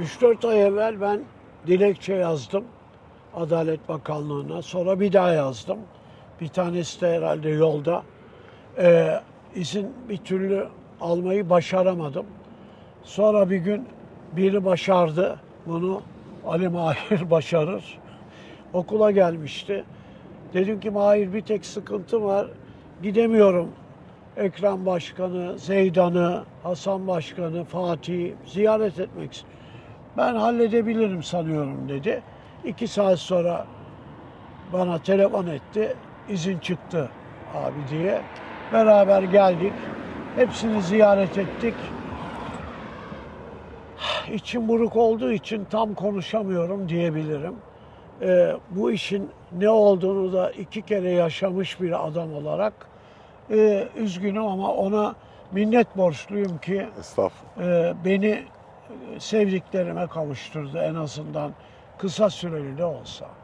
3-4 ay evvel ben dilekçe yazdım Adalet Bakanlığı'na. Sonra bir daha yazdım. Bir tanesi de herhalde yolda. Ee, izin bir türlü almayı başaramadım. Sonra bir gün biri başardı bunu. Ali Mahir başarır. Okula gelmişti. Dedim ki Mahir bir tek sıkıntı var. Gidemiyorum. Ekrem Başkanı, Zeydan'ı, Hasan Başkanı, Fatih ziyaret etmek istiyorum. Ben halledebilirim sanıyorum dedi. İki saat sonra bana telefon etti. İzin çıktı abi diye. Beraber geldik. Hepsini ziyaret ettik. İçim buruk olduğu için tam konuşamıyorum diyebilirim. Ee, bu işin ne olduğunu da iki kere yaşamış bir adam olarak e, üzgünüm ama ona minnet borçluyum ki e, beni sevdiklerime kavuşturdu en azından kısa süreli de olsa.